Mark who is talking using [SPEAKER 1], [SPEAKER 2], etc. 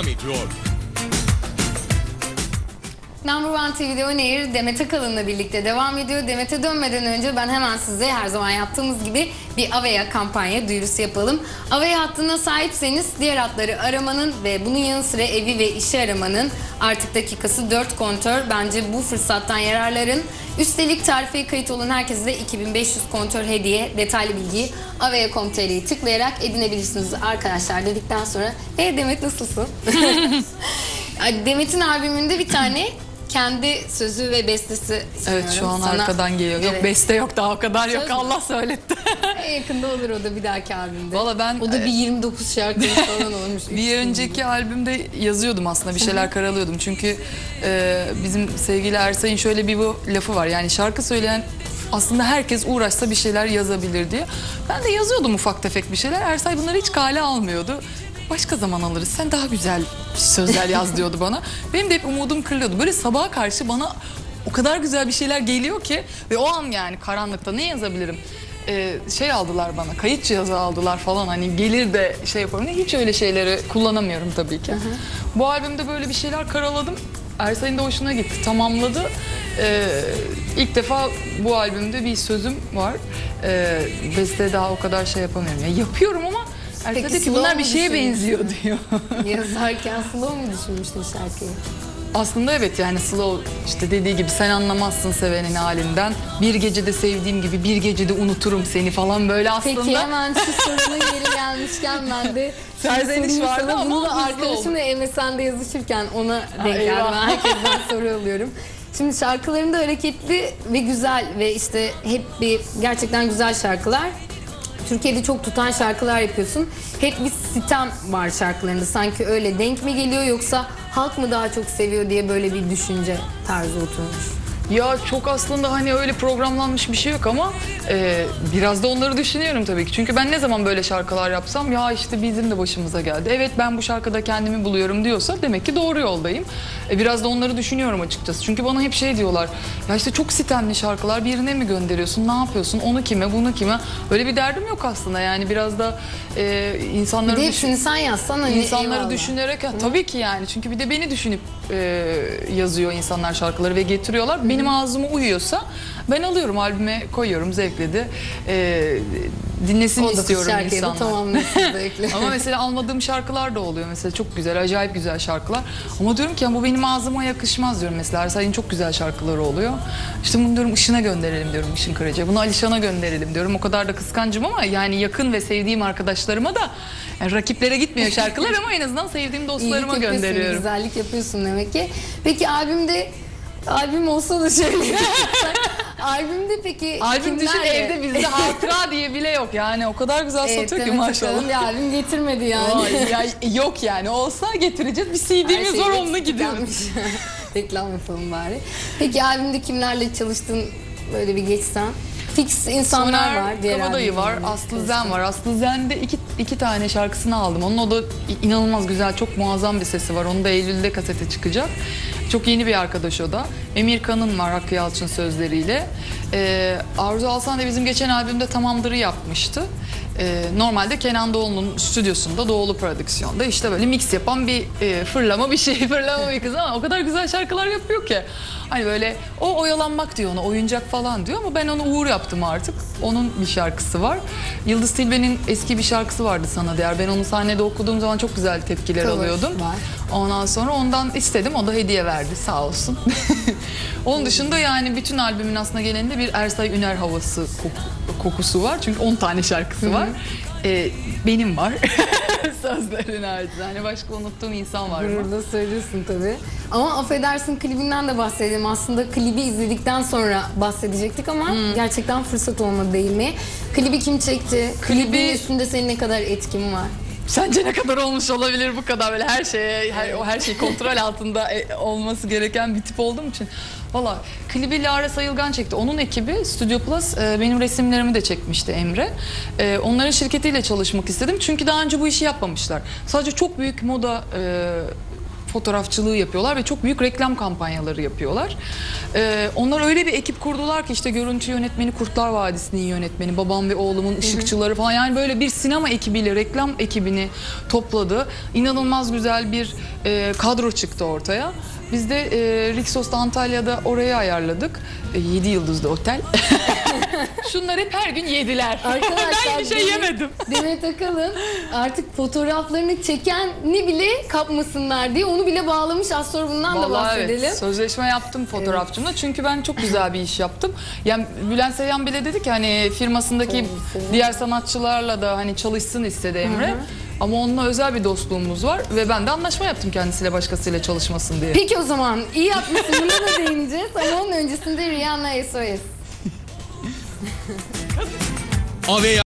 [SPEAKER 1] devam ediyor.
[SPEAKER 2] Number One TV'de On Air Demet Akalın'la birlikte devam ediyor. Demet'e dönmeden önce ben hemen size her zaman yaptığımız gibi bir Avea kampanya duyurusu yapalım. Avea hattına sahipseniz diğer hatları aramanın ve bunun yanı sıra evi ve işi aramanın artık dakikası 4 kontör. Bence bu fırsattan yararların. Üstelik tarife kayıt olan herkese de 2500 kontör hediye. Detaylı bilgiyi avea.com.tr'yi tıklayarak edinebilirsiniz arkadaşlar dedikten sonra. Hey Demet nasılsın? Demet'in albümünde bir tane kendi sözü ve bestesi
[SPEAKER 3] Evet şu an
[SPEAKER 2] sana.
[SPEAKER 3] arkadan geliyor. Yok
[SPEAKER 2] Evet.
[SPEAKER 3] beste yok daha o kadar
[SPEAKER 2] Söz
[SPEAKER 3] yok
[SPEAKER 2] mü?
[SPEAKER 3] Allah söyletti.
[SPEAKER 2] Yakında olur o da bir dahaki albümde.
[SPEAKER 3] Valla ben,
[SPEAKER 2] o da
[SPEAKER 3] e,
[SPEAKER 2] bir 29 şarkı falan olmuş.
[SPEAKER 3] Bir önceki albümde yazıyordum aslında bir şeyler karalıyordum. Çünkü e, bizim sevgili Ersay'ın şöyle bir bu lafı var. Yani şarkı söyleyen aslında herkes uğraşsa bir şeyler yazabilir diye. Ben de yazıyordum ufak tefek bir şeyler. Ersay bunları hiç kale almıyordu. Başka zaman alırız. Sen daha güzel sözler yaz diyordu bana. Benim de hep umudum kırılıyordu. Böyle sabaha karşı bana o kadar güzel bir şeyler geliyor ki ve o an yani karanlıkta ne yazabilirim? Ee, şey aldılar bana, kayıt cihazı aldılar falan hani gelir de şey yaparım. Hiç öyle şeyleri kullanamıyorum tabii ki. Bu albümde böyle bir şeyler karaladım. Ersay'ın da hoşuna gitti, tamamladı. Ee, ilk defa bu albümde bir sözüm var. Ee, beste daha o kadar şey yapamıyorum. Ya yapıyorum ama Ersay
[SPEAKER 2] Peki
[SPEAKER 3] dedi ki
[SPEAKER 2] slow
[SPEAKER 3] bunlar
[SPEAKER 2] mu
[SPEAKER 3] bir şeye benziyor diyor.
[SPEAKER 2] Yazarken slow mu düşünmüştün şarkıyı?
[SPEAKER 3] Aslında evet yani slow işte dediği gibi sen anlamazsın sevenin halinden. Bir gecede sevdiğim gibi bir gecede unuturum seni falan böyle aslında.
[SPEAKER 2] Peki hemen şu soruna geri gelmişken ben de
[SPEAKER 3] Serzeniş
[SPEAKER 2] sorayım
[SPEAKER 3] vardı
[SPEAKER 2] sana.
[SPEAKER 3] ama
[SPEAKER 2] Bunu da
[SPEAKER 3] hızlı
[SPEAKER 2] arkadaşımla MSN'de yazışırken ona denk geldi.
[SPEAKER 3] eyvah.
[SPEAKER 2] Ben herkesten soru alıyorum. Şimdi şarkılarında hareketli ve güzel ve işte hep bir gerçekten güzel şarkılar. Türkiye'de çok tutan şarkılar yapıyorsun. Hep bir sitem var şarkılarında. Sanki öyle denk mi geliyor yoksa halk mı daha çok seviyor diye böyle bir düşünce tarzı oturmuş.
[SPEAKER 3] Ya çok aslında hani öyle programlanmış bir şey yok ama e, biraz da onları düşünüyorum tabii ki. Çünkü ben ne zaman böyle şarkılar yapsam ya işte bizim de başımıza geldi. Evet ben bu şarkıda kendimi buluyorum diyorsa demek ki doğru yoldayım. E, biraz da onları düşünüyorum açıkçası. Çünkü bana hep şey diyorlar. Ya işte çok sitemli şarkılar birine mi gönderiyorsun? Ne yapıyorsun? Onu kime? Bunu kime? Öyle bir derdim yok aslında. Yani biraz da e,
[SPEAKER 2] Bir
[SPEAKER 3] insanları
[SPEAKER 2] de
[SPEAKER 3] düşün-
[SPEAKER 2] hepsini sen yazsan hani
[SPEAKER 3] İnsanları
[SPEAKER 2] eyvallah.
[SPEAKER 3] düşünerek tabii ki yani çünkü bir de beni düşünüp e, yazıyor insanlar şarkıları ve getiriyorlar. Benim ağzıma uyuyorsa ben alıyorum albüme koyuyorum zevkle de e, dinlesin
[SPEAKER 2] 19
[SPEAKER 3] istiyorum insanlar.
[SPEAKER 2] tamamlıyorsun zevkle.
[SPEAKER 3] Ama mesela almadığım şarkılar da oluyor mesela çok güzel acayip güzel şarkılar. Ama diyorum ki ya bu benim ağzıma yakışmaz diyorum mesela Ersay'ın çok güzel şarkıları oluyor. İşte bunu diyorum Işın'a gönderelim diyorum Işın Karaca. Bunu Alişan'a gönderelim diyorum. O kadar da kıskancım ama yani yakın ve sevdiğim arkadaşlarıma da yani rakiplere gitmiyor şarkılar ama en azından sevdiğim dostlarıma
[SPEAKER 2] İyilik
[SPEAKER 3] gönderiyorum.
[SPEAKER 2] Güzellik yapıyorsun demek ki. Peki albümde albüm olsa da şöyle. albümde peki
[SPEAKER 3] Albüm düşün
[SPEAKER 2] kimlerle?
[SPEAKER 3] evde bizde hatıra diye bile yok yani o kadar güzel
[SPEAKER 2] Evet,
[SPEAKER 3] satıyor ki
[SPEAKER 2] Demet
[SPEAKER 3] maşallah.
[SPEAKER 2] Bir albüm getirmedi yani.
[SPEAKER 3] Ay, ya, yok yani olsa getireceğiz bir
[SPEAKER 2] Her
[SPEAKER 3] CD'miz
[SPEAKER 2] şey
[SPEAKER 3] var onunla
[SPEAKER 2] eksik
[SPEAKER 3] gidiyoruz.
[SPEAKER 2] Reklam yapalım bari. Peki albümde kimlerle çalıştın böyle bir geçsen? Fix insanlar var. Diğer
[SPEAKER 3] Kabadayı var,
[SPEAKER 2] albümlerinde
[SPEAKER 3] Aslı
[SPEAKER 2] çalıştın.
[SPEAKER 3] Zen var. Aslı Zen'de iki, iki tane şarkısını aldım. Onun o da inanılmaz güzel, çok muazzam bir sesi var. Onu da Eylül'de kasete çıkacak. Çok yeni bir arkadaş o da. Emir Kan'ın var Hakkı Yalçın sözleriyle. Ee, Arzu Alsan da bizim geçen albümde Tamamdır'ı yapmıştı. Ee, normalde Kenan Doğulu'nun stüdyosunda Doğulu Prodüksiyon'da işte böyle mix yapan bir e, fırlama bir şey, fırlama bir kız ama o kadar güzel şarkılar yapıyor ki. Hani böyle o oyalanmak diyor ona, oyuncak falan diyor ama ben onu Uğur yaptım artık. Onun bir şarkısı var. Yıldız Tilbe'nin eski bir şarkısı vardı Sana Değer. Ben onu sahnede okuduğum zaman çok güzel tepkiler
[SPEAKER 2] Cover
[SPEAKER 3] alıyordum.
[SPEAKER 2] var.
[SPEAKER 3] Ondan sonra ondan istedim. O da hediye verdi sağ olsun. Onun dışında yani bütün albümün aslında genelinde bir Ersay Üner havası kok- kokusu var. Çünkü 10 tane şarkısı var. Ee, benim var. Sözlerin haricinde. Hani başka unuttuğum insan var mı?
[SPEAKER 2] Gururla söylüyorsun tabii. Ama affedersin klibinden de bahsedelim. Aslında klibi izledikten sonra bahsedecektik ama
[SPEAKER 3] Hmm.
[SPEAKER 2] gerçekten fırsat olmadı değil mi? Klibi kim çekti?
[SPEAKER 3] Klibi-
[SPEAKER 2] Klibin üstünde senin ne kadar etkin var?
[SPEAKER 3] Sence ne kadar olmuş olabilir bu kadar böyle her şeye, her, o her şey kontrol altında e, olması gereken bir tip olduğum için. Valla klibi Lara Sayılgan çekti. Onun ekibi Studio Plus e, benim resimlerimi de çekmişti Emre. E, onların şirketiyle çalışmak istedim. Çünkü daha önce bu işi yapmamışlar. Sadece çok büyük moda e, fotoğrafçılığı yapıyorlar ve çok büyük reklam kampanyaları yapıyorlar. Ee, onlar öyle bir ekip kurdular ki işte görüntü yönetmeni Kurtlar Vadisi'nin yönetmeni, babam ve oğlumun ışıkçıları falan yani böyle bir sinema ekibiyle reklam ekibini topladı. İnanılmaz güzel bir e, kadro çıktı ortaya. Biz de e, Rixos'ta Antalya'da orayı ayarladık. 7 yıldızlı otel. Şunlar hep her gün yediler.
[SPEAKER 2] Arkadaşlar
[SPEAKER 3] ben bir şey
[SPEAKER 2] Demet-
[SPEAKER 3] yemedim.
[SPEAKER 2] Demet Akalın artık fotoğraflarını çekeni bile kapmasınlar diye onu bile bağlamış. Az sonra bundan da
[SPEAKER 3] Vallahi
[SPEAKER 2] bahsedelim.
[SPEAKER 3] evet. Sözleşme yaptım fotoğrafçımla. Çünkü ben çok güzel bir iş yaptım. Yani Bülent Seyhan bile dedi ki hani firmasındaki diğer sanatçılarla da hani çalışsın istedi Emre. Ama onunla özel bir dostluğumuz var ve ben de anlaşma yaptım kendisiyle başkasıyla çalışmasın diye.
[SPEAKER 2] Peki o zaman iyi yapmışsın buna da değineceğiz ama onun öncesinde Rihanna SOS.
[SPEAKER 1] Ave